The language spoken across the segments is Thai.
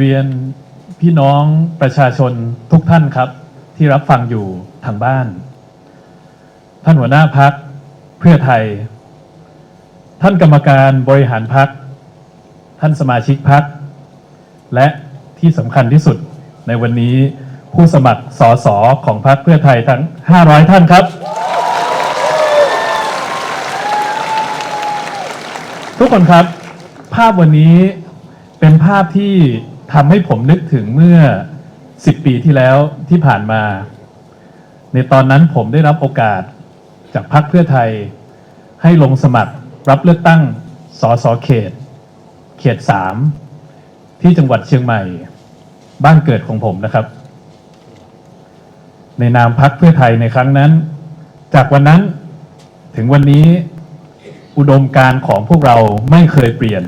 เรียนพี่น้องประชาชนทุกท่านครับ ที่รับฟังอยู่ทางบ้าน ท่านหัวหน้าพักเพื่อไทย ท่านกรรมการบริหารพัก ท่านสมาชิกพัก และที่สำคัญที่สุดในวันนี้ผู้สมัครสสของพักเพื่อไทยทั้ง 500 ท่านครับ ทุกคนครับ ภาพวันนี้เป็นภาพที่ ทำให้ผมนึกถึงเมื่อ 10 ปีที่แล้วที่ผ่านมา ในตอนนั้นผมได้รับโอกาสจากพรรคเพื่อไทย ให้ลงสมัครรับเลือกตั้งสสเขต เขต 3 ที่จังหวัดเชียงใหม่ บ้านเกิดของผมนะครับ ในนามพรรคเพื่อไทยในครั้งนั้น จากวันนั้นถึงวันนี้อุดมการของพวกเราไม่เคยเปลี่ยน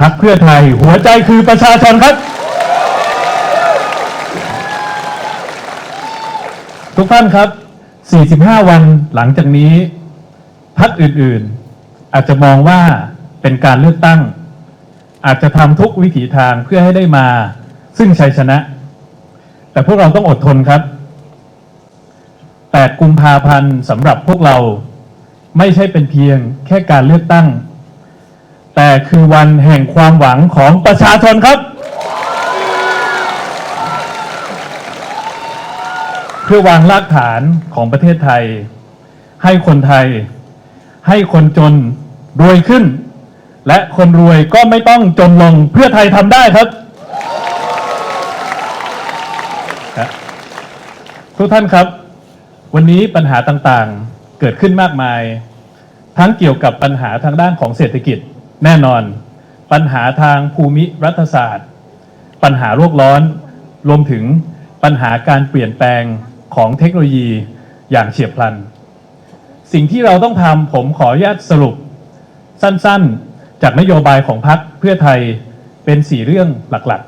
พักเพื่อไทยหัวใจคือประชาชนครับ ทุกท่านครับ 45 วันหลังจากนี้พักอื่นๆ อาจจะมองว่าเป็นการเลือกตั้ง อาจจะทำทุกวิถีทางเพื่อให้ได้มา ซึ่งชัยชนะ แต่พวกเราต้องอดทนครับ 8 กุมภาพันธ์สำหรับพวกเราไม่ใช่เป็นเพียงแค่การเลือกตั้ง แต่คือวันแห่งความหวังของประชาชนครับ เพื่อวางรากฐานของประเทศไทย ให้คนไทย ให้คนจนรวยขึ้น และคนรวยก็ไม่ต้องจนลงเพื่อไทยทำได้ครับ ทุกท่านครับ วันนี้ปัญหาต่างๆเกิดขึ้นมากมาย ทั้งเกี่ยวกับปัญหาทางด้านของเศรษฐกิจ แน่นอน ปัญหาทางภูมิรัฐศาสตร์ ปัญหาโลกร้อน รวมถึงปัญหาการเปลี่ยนแปลงของเทคโนโลยีอย่างเฉียบพลัน สิ่งที่เราต้องทำผมขออนุญาตสรุป สั้นๆ จากนโยบายของพรรคเพื่อไทยเป็น4เรื่องหลัก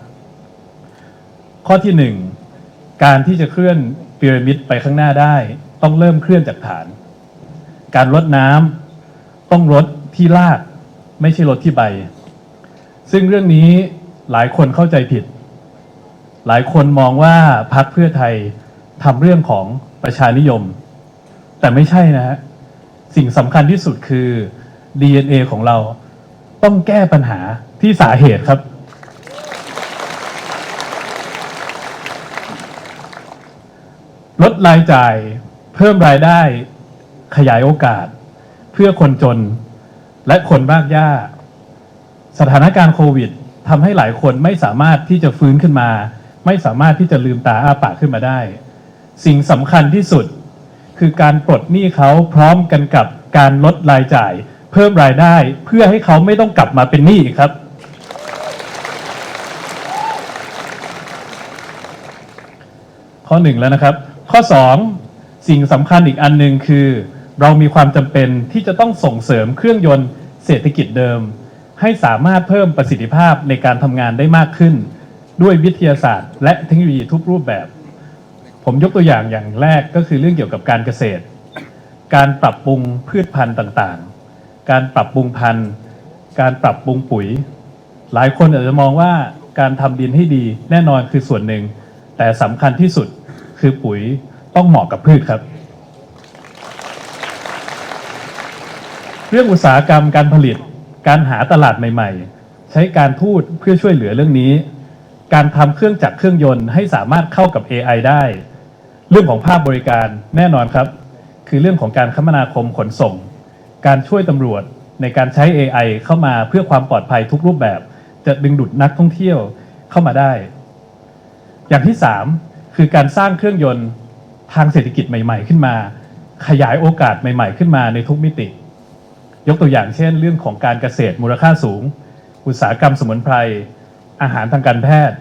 ๆ ข้อที่1การที่จะเคลื่อนพีระมิดไปข้างหน้าได้ ต้องเริ่มเคลื่อนจากฐาน การลดน้ำต้องลดที่ราก ไม่ใช่ลดที่ใบ ซึ่งเรื่องนี้หลายคนเข้าใจผิด หลายคนมองว่าพักเพื่อไทยทำเรื่องของประชานิยม แต่ไม่ใช่นะฮะสิ่งสำคัญที่สุดคือ DNA ของเราต้องแก้ปัญหาที่สาเหตุครับ ลดรายจ่ายเพิ่มรายได้ขยายโอกาส เพื่อคนจน และคนมากยากสถานการณ์โควิดทำให้หลายคนไม่สามารถที่จะฟื้นขึ้นมา ไม่สามารถที่จะลืมตาอ้าปากขึ้นมาได้ สิ่งสำคัญที่สุด คือการปลดหนี้เขาพร้อมกันกับการลดรายจ่าย เพิ่มรายได้เพื่อให้เขาไม่ต้องกลับมาเป็นหนี้อีกครับ ข้อหนึ่งแล้วนะครับ ข้อสองสิ่งสำคัญอีกอันหนึ่งคือ เรามีความจำเป็นที่จะต้องส่งเสริมเครื่องยนต์เศรษฐกิจเดิม ให้สามารถเพิ่มประสิทธิภาพในการทำงานได้มากขึ้น ด้วยวิทยาศาสตร์ และเทคโนโลยีทุกรูปแบบ ผมยกตัวอย่างอย่างแรกก็คือเรื่องเกี่ยวกับการเกษตร การปรับปรุงพืชพันธุ์ต่างๆ การปรับปรุงพันธุ์ การปรับปรุงปุ๋ย หลายคนอาจจะมองว่าการทำดินให้ดีแน่นอนคือส่วนหนึ่ง แต่สำคัญที่สุดคือปุ๋ยต้องเหมาะกับพืชครับ เรื่องอุตสาหกรรมการผลิต การหาตลาดใหม่ ๆ ใช้การทูตเพื่อช่วยเหลือเรื่องนี้ การทำเครื่องจักรเครื่องยนต์ให้สามารถเข้ากับ AI ได้ เรื่องของภาพบริการแน่นอนครับ คือเรื่องของการคมนาคมขนส่ง การช่วยตำรวจในการใช้ AI เข้ามาเพื่อความปลอดภัยทุกรูปแบบ จะดึงดูดนักท่องเที่ยวเข้ามาได้ อย่างที่ 3 คือการสร้างเครื่องยนต์ทางเศรษฐกิจใหม่ ๆ ขึ้นมา ขยายโอกาสใหม่ ๆ ขึ้นมาในทุกมิติ ยกตัวอย่างเช่น เรื่องของการเกษตรมูลค่าสูง อุตสาหกรรมสมุนไพร อาหารทางการแพทย์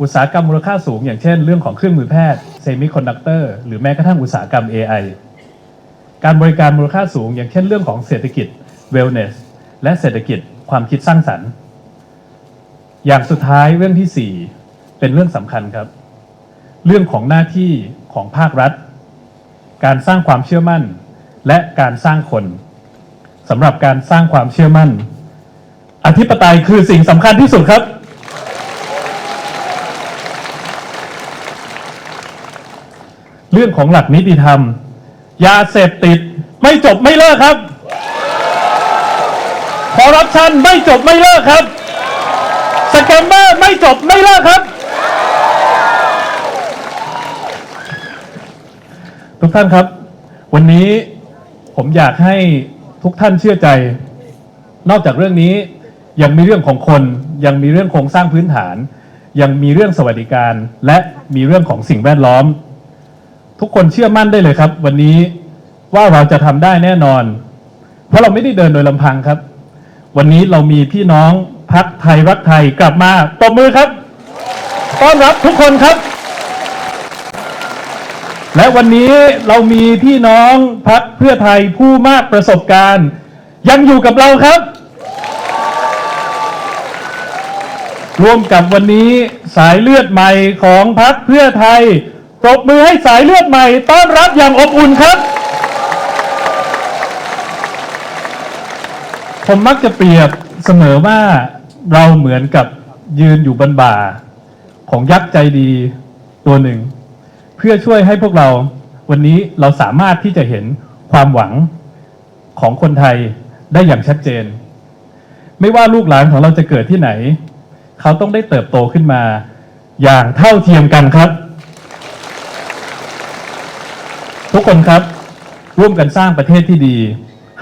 อุตสาหกรรมมูลค่าสูง อย่างเช่น เรื่องของเครื่องมือแพทย์เซมิคอนดักเตอร์หรือแม้กระทั่งอุตสาหกรรม AI การบริการมูลค่าสูง อย่างเช่น เรื่องของเศรษฐกิจ wellness และเศรษฐกิจความคิดสร้างสรรค์ อย่างสุดท้ายเรื่องที่ 4 เป็นเรื่องสำคัญครับ เรื่องของหน้าที่ของภาครัฐ การสร้างความเชื่อมั่น และการสร้างคน สำหรับการสร้างความเชื่อมั่น อธิปไตยคือสิ่งสำคัญที่สุดครับ เรื่องของหลักนิติธรรม ยาเสพติด ไม่จบไม่เลิกครับคอร์รัปชันไม่จบไม่เลิกครับสแกมเมอร์ไม่จบไม่เลิกครับ ทุกท่านครับ วันนี้ผมอยากให้ ทุกท่านเชื่อใจ นอกจากเรื่องนี้ยังมีเรื่องของคน ยังมีเรื่องโครงสร้างพื้นฐาน ยังมีเรื่องสวัสดิการ และมีเรื่องของสิ่งแวดล้อม ทุกคนเชื่อมั่นได้เลยครับ วันนี้ว่าเราจะทำได้แน่นอน เพราะเราไม่ได้เดินโดยลำพังครับ วันนี้เรามีพี่น้องพักไทยรักไทยกลับมาตบมือครับ ต้อนรับทุกคนครับ และวันนี้เรามีพี่น้องพักเพื่อไทยผู้มากประสบการณ์ ยังอยู่กับเราครับ ร่วมกับวันนี้สายเลือดใหม่ของพักเพื่อไทยปรบมือให้สายเลือดใหม่ ต้อนรับอย่างอบอุ่นครับ ผมมักจะเปรียบเสมอว่าเราเหมือนกับยืนอยู่บนบ่า ของยักษ์ใจดีตัวหนึ่ง พื่อช่วยให้พวกเราวันนี้เราสามารถที่จะเห็นความหวังของคนไทยได้อย่างชัดเจน ไม่ว่าลูกหลานของเราจะเกิดที่ไหน เขาต้องได้เติบโตขึ้นมา อย่างเท่าเทียมกันครับ ทุกคนครับ ร่วมกันสร้างประเทศที่ดี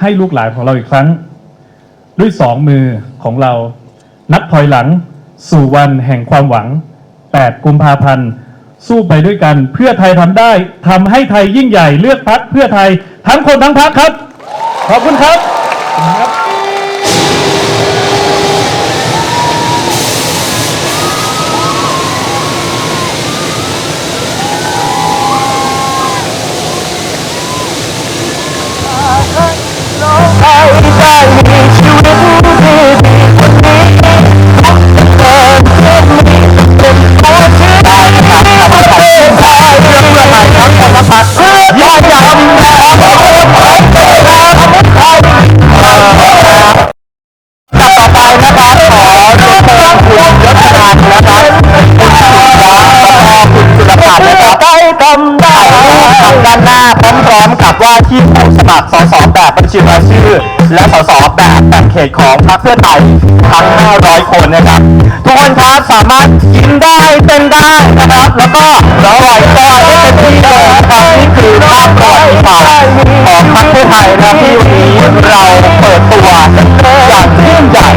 ให้ลูกหลานของเราอีกครั้ง ด้วยสองมือของเรา นับถอยหลัง สู่วันแห่งความหวัง 8 กุมภาพันธ์ สู้ไปด้วยกัน เพื่อไทยทำได้ทำให้ไทยยิ่งใหญ่เลือกพักเพื่อไทยทั้งคนทั้งพักครับ ขอบคุณครับใครได้มีานหน้าพร้อมๆกับว่าที่ผู้สมัครสสแบบบัญชีรายชื่อ และสสแบบแบ่งเขตของพรรคเพื่อไทยทั้ง 500 คนนะครับ ทุกคนครับสามารถกินได้เต้นได้นะครับ แล้วก็ร้องไหวก็ได้เต็มที่เลยนะครับนี่คือภาพประวัติศาสตร์ของพรรคเพื่อไทยนะที่วันนี้เราเปิดตัวอย่างยิ่งใหญ่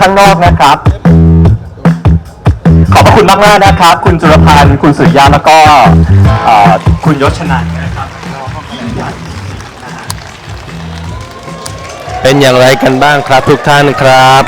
ข้างนอกนะครับ ขอบพระคุณมากมากนะครับ คุณจุลพันธ์คุณสุริยาแล้วก็คุณยศชนันนะครับ เป็นอย่างไรกันบ้างครับทุกท่านครับ